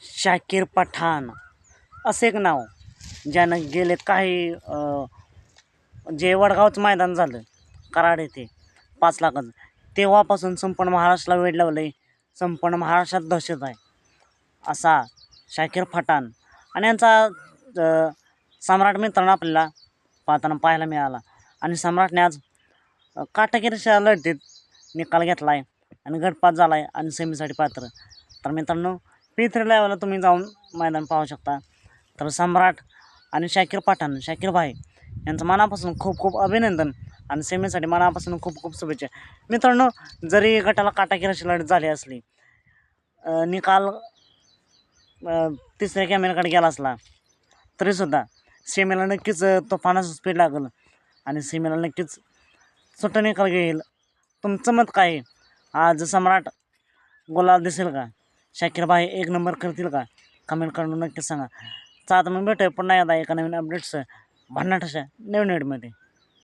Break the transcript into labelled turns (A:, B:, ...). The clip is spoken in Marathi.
A: शाकीर पठाण असं एक नाव ज्यानं गेले काही जे वडगावचं मैदान झालं कराड येथे पाच लाखाचं. तेव्हापासून संपूर्ण महाराष्ट्राला वेळ लावलं आहे संपूर्ण महाराष्ट्रात दहशत आहे असा शाकीर पठाण. आणि यांचा सम्राट मित्रांनो आपल्याला पाहताना पाहायला मिळाला. आणि सम्राटने आज अं, काटाकीरच्या लढतीत निकाल घेतला आहे आणि गटपात झाला आहे आणि सेमीसाठी पात्र. तर मित्रांनो पी थ्री लेवलला तुम्ही जाऊन मैदान पाहू शकता. तर सम्राट आणि शाकीर पठाण शाकीर भाई यांचं मनापासून खूप खूप अभिनंदन आणि सेमीसाठी मनापासून खूप खूप शुभेच्छा. मित्रांनो जरी गटाला काटाकीराची लढत झाली असली निकाल तिसऱ्या कॅमेऱ्याकडे गेला असला तरीसुद्धा सेमीला नक्कीच तोफानाचं स्पीड लागेल आणि सेमीला नक्कीच सुट्टा निकाल घेईल. तुमचं मत काय आज सम्राट गुलाल दिसेल का? शाकीरबाई एक नंबर करतील का? कमेंट करून नक्कीच सांगा. चला आता मग भेटूया पुन्हा एकदा एका नवीन अपडेट्स भन्नाटशा नवीन वेळमध्ये